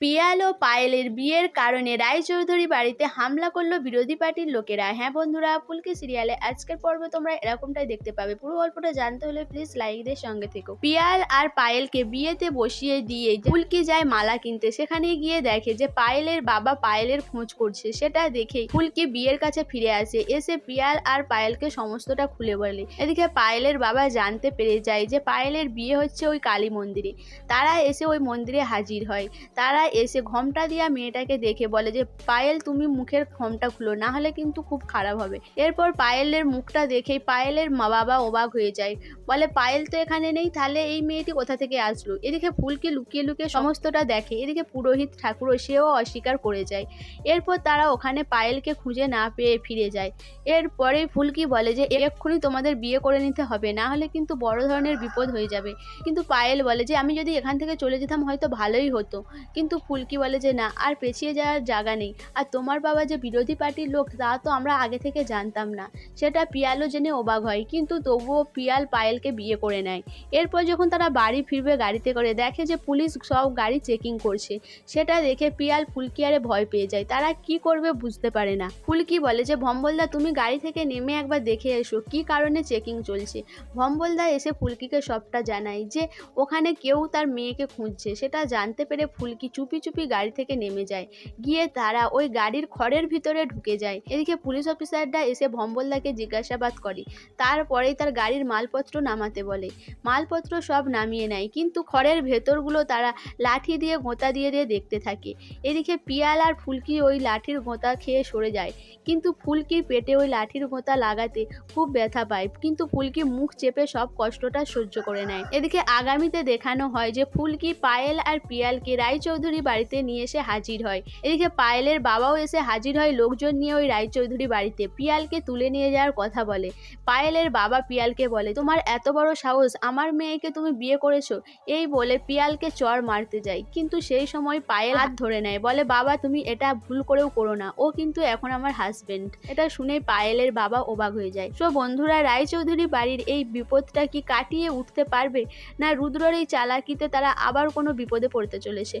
পিয়াল ও পায়েলের বিয়ের কারণে রায়চৌধুরী বাড়িতে হামলা করল বিরোধী পার্টির লোকেরা। হ্যাঁ বন্ধুরা, ফুলকি সিরিয়ালে আজকের পর্ব তোমরা এরকমটাই দেখতে পাবে। পুরো গল্পটা জানতে হলে প্লিজ লাইকদের সঙ্গে থেকো। পিয়াল আর পায়েলকে বিয়েতে বসিয়ে দিয়ে ফুলকি যায় মালা কিনতে, সেখানে গিয়ে দেখে যে পায়েলের বাবা পায়েলের খোঁজ করছে। সেটা দেখেই ফুলকি বিয়ের কাছে ফিরে আসে। এসে পিয়াল আর পায়েলকে সমস্তটা খুলে বলে। এদিকে পায়েলের বাবা জানতে পেরে যায় যে পায়েলের বিয়ে হচ্ছে ওই কালী মন্দিরে। তারা এসে ওই মন্দিরে হাজির হয়। তারা এসে ঘোমটা দিয়া মেয়েটাকে দেখে বলে যে, পায়েল, তুমি মুখের ঘোমটা খুলো, না হলে কিন্তু খুব খারাপ হবে। এরপর পায়েলের মুখটা দেখেই পায়েলের মা বাবা অবাক হয়ে যায়। বলে, পায়েল তো এখানে নেই, তাহলে এই মেয়েটি কোথা থেকে আসলো? এদিকে ফুলকে লুকিয়ে লুকিয়ে সমস্তটা দেখে, এদিকে পুরোহিত ঠাকুর সেও অস্বীকার করে যায়। এরপর তারা ওখানে পায়েলকে খুঁজে না পেয়ে ফিরে যায়। এরপরে ফুলকি বলে যে, এক্ষুনি তোমাদের বিয়ে করে নিতে হবে, না হলে কিন্তু বড় ধরনের বিপদ হয়ে যাবে। কিন্তু পায়েল বলে যে, আমি যদি এখান থেকে চলে যেতাম হয়তো ভালোই হতো। কিন্তু ফুলকি বলে যে, না, আর পেছিয়ে যাওয়ার জায়গা নেই। আর তোমার বাবা যে বিরোধী পার্টির লোক, তা তো আমরা আগে থেকে জানতাম না। সেটা পিয়ালও জেনে অবাক হয়, কিন্তু তবুও পিয়াল পায়েলকে বিয়ে করে নেয়। এরপর যখন তারা বাড়ি ফিরবে গাড়িতে করে, দেখে যে পুলিশ সব গাড়ি চেকিং করছে। সেটা দেখে পিয়াল ফুলকি আরে ভয় পেয়ে যায়। তারা কি করবে বুঝতে পারে না। ফুলকি বলে যে, ভম্বলদা, তুমি গাড়ি থেকে নেমে একবার দেখে এসো কি কারণে চেকিং চলছে? ভম্বলদা এসে ফুলকিকে সবটা জানায় যে, ওখানে কেউ তার মেয়েকে খুঁজছে। সেটা জানতে পেরে ফুলকি চুপি চুপি চুপি গাড়ি থেকে নেমে যায়। গিয়ে তারা ওই গাড়ির খড়ের ভিতরে ঢুকে যায়। এদিকে পুলিশ অফিসাররা এসে ভম্বলদাকে জিজ্ঞাসাবাদ করে। তারপরেই তার গাড়ির মালপত্র নামাতে বলে। মালপত্র সব নামিয়ে নেয়, কিন্তু খড়ের ভেতরগুলো তারা লাঠি দিয়ে গোঁতা দিয়ে দিয়ে দেখতে থাকে। এদিকে পিয়াল আর ফুলকি ওই লাঠির গোঁতা খেয়ে সরে যায়। কিন্তু ফুলকির পেটে ওই লাঠির গোঁতা লাগাতে খুব ব্যথা পায়। কিন্তু ফুলকি মুখ চেপে সব কষ্টটা সহ্য করে নেয়। এদিকে আগামীতে দেখানো হয় যে ফুলকি, পায়েল আর পিয়ালকে রায়চৌধুরী বাড়িতে নিয়ে এসে হাজির হয়। এদিকে পায়েলের বাবাও এসে হাজির হয়, লোকজন নিয়ে ওই রায়চৌধুরী বাড়িতে। পিয়ালকে তুলে নিয়ে যাওয়ার কথা বলে। পায়েলের বাবা পিয়ালকে বলে, তোমার এত বড় সাহস, আমার মেয়েকে তুমি বিয়ে করেছ। এই বলে পিয়ালকে চর মারতে যায়। কিন্তু সেই সময় পায়েল হাত ধরে নেয়, বলে, বাবা, তুমি এটা ভুল করেও করো না। ও কিন্তু এখন আমার হাজবেন্ড এটা শুনে পায়েলের বাবা অবাক হয়ে যায়। সো, বন্ধুরা, রায়চৌধুরী বাড়ির এই বিপদটা কি কাটিয়ে উঠতে পারবে? না রুদ্রর এই চালাকিতে তারা আবার কোনো বিপদে পড়তে চলেছে?